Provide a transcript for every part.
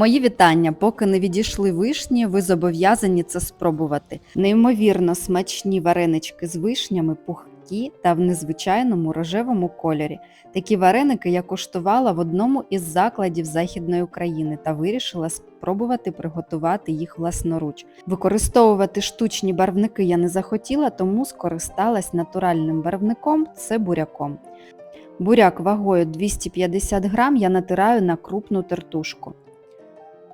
Мої вітання. Поки не відійшли вишні, ви зобов'язані це спробувати. Неймовірно смачні варенички з вишнями, пухкі та в незвичайному рожевому кольорі. Такі вареники я куштувала в одному із закладів Західної України та вирішила спробувати приготувати їх власноруч. Використовувати штучні барвники я не захотіла, тому скористалась натуральним барвником це буряком. Буряк вагою 250 грам я натираю на крупну тертушку.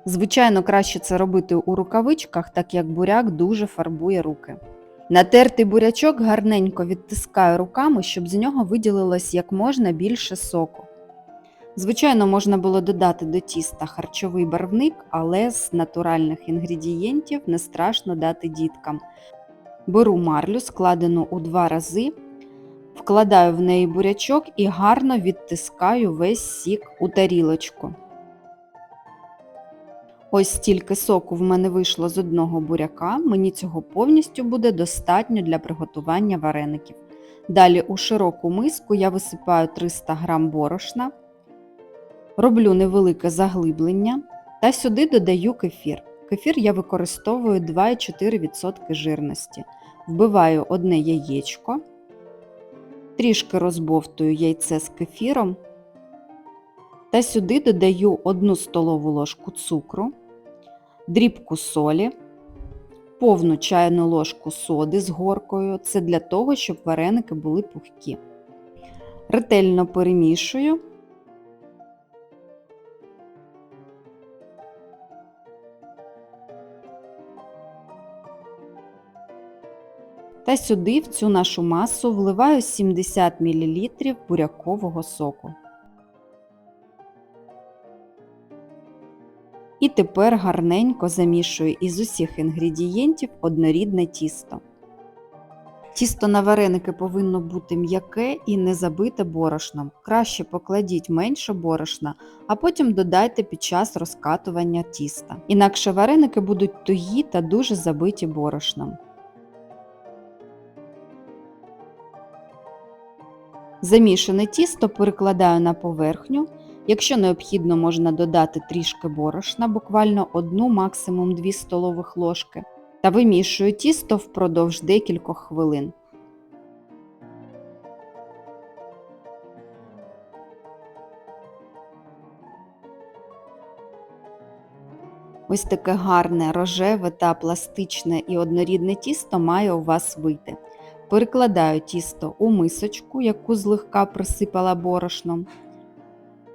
Звичайно, краще це робити у рукавичках, так як буряк дуже фарбує руки. Натертий бурячок гарненько відтискаю руками, щоб з нього виділилось як можна більше соку. Звичайно, можна було додати до тіста харчовий барвник, але з натуральних інгредієнтів не страшно дати діткам. Беру марлю, складену у два рази, вкладаю в неї бурячок і гарно відтискаю весь сік у тарілочку. Ось стільки соку в мене вийшло з одного буряка, мені цього повністю буде достатньо для приготування вареників. Далі у широку миску я висипаю 300 г борошна, роблю невелике заглиблення та сюди додаю кефір. Кефір я використовую 2,4% жирності. Вбиваю одне яєчко, трішки розбовтую яйце з кефіром та сюди додаю 1 столову ложку цукру, дрібку солі, повну чайну ложку соди з горкою. Це для того, щоб вареники були пухкі. Ретельно перемішую. Та сюди в цю нашу масу вливаю 70 мл бурякового соку. І тепер гарненько замішую із усіх інгредієнтів однорідне тісто. Тісто на вареники повинно бути м'яке і не забите борошном. Краще покладіть менше борошна, а потім додайте під час розкатування тіста. Інакше вареники будуть тугі та дуже забиті борошном. Замішане тісто перекладаю на поверхню. Якщо необхідно, можна додати трішки борошна, буквально одну, максимум 2 столових ложки, та вимішую тісто впродовж декількох хвилин. Ось таке гарне рожеве та пластичне і однорідне тісто має у вас вийти. Перекладаю тісто у мисочку, яку злегка присипала борошном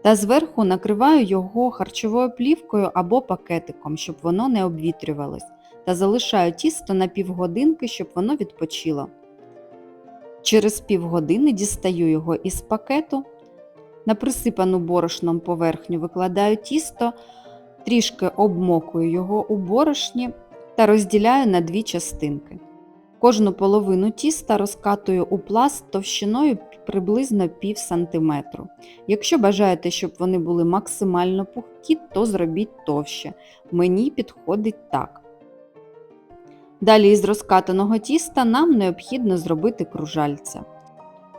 та зверху накриваю його харчовою плівкою або пакетиком, щоб воно не обвітрювалось, та залишаю тісто на півгодинки, щоб воно відпочило. Через півгодини дістаю його із пакету, на присипану борошном поверхню викладаю тісто, трішки обмокую його у борошні та розділяю на дві частинки. Кожну половину тіста розкатую у пласт товщиною приблизно пів сантиметру. Якщо бажаєте, щоб вони були максимально пухкі, то зробіть товще. Мені підходить так. Далі із розкатаного тіста нам необхідно зробити кружальця.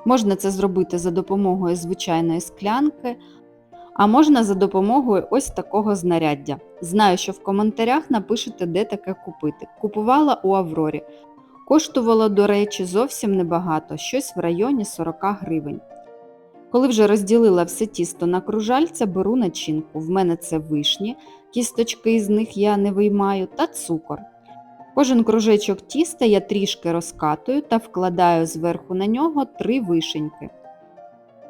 Можна це зробити за допомогою звичайної склянки, а можна за допомогою ось такого знаряддя. Знаю, що в коментарях напишете, де таке купити. Купувала у Аврорі. Коштувало, до речі, зовсім небагато, щось в районі 40 гривень. Коли вже розділила все тісто на кружальця, беру начинку. В мене це вишні, кісточки із них я не виймаю, та цукор. Кожен кружечок тіста я трішки розкатую та вкладаю зверху на нього три вишеньки.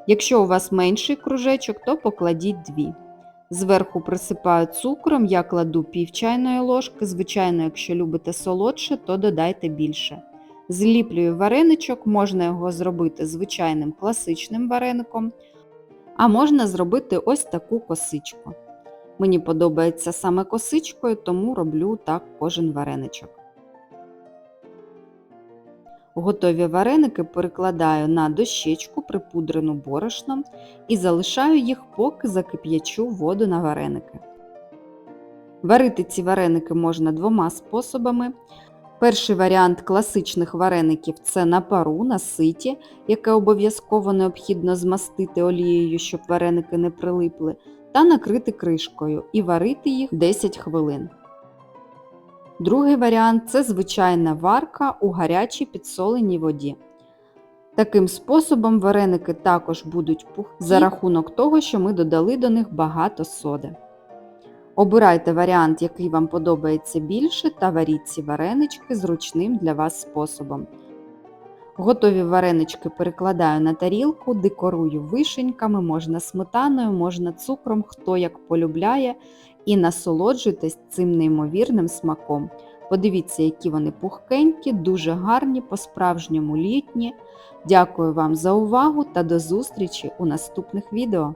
Якщо у вас менший кружечок, то покладіть дві. Зверху присипаю цукром, я кладу пів чайної ложки, звичайно, якщо любите солодше, то додайте більше. Зліплюю вареничок, можна його зробити звичайним класичним вареником, а можна зробити ось таку косичку. Мені подобається саме косичкою, тому роблю так кожен вареничок. Готові вареники перекладаю на дощечку, припудрену борошном, і залишаю їх, поки закип'ячу воду на вареники. Варити ці вареники можна двома способами. Перший варіант класичних вареників це на пару, на ситі, яке обов'язково необхідно змастити олією, щоб вареники не прилипли. та накрити кришкою і варити їх 10 хвилин. Другий варіант це звичайна варка у гарячій підсоленій воді. Таким способом вареники також будуть пухкі за рахунок того, що ми додали до них багато соди. Обирайте варіант, який вам подобається більше, та варіть ці варенички зручним для вас способом. Готові варенички перекладаю на тарілку, декорую вишеньками, можна сметаною, можна цукром, хто як полюбляє, і насолоджуйтесь цим неймовірним смаком. Подивіться, які вони пухкенькі, дуже гарні, по-справжньому літні. Дякую вам за увагу та до зустрічі у наступних відео!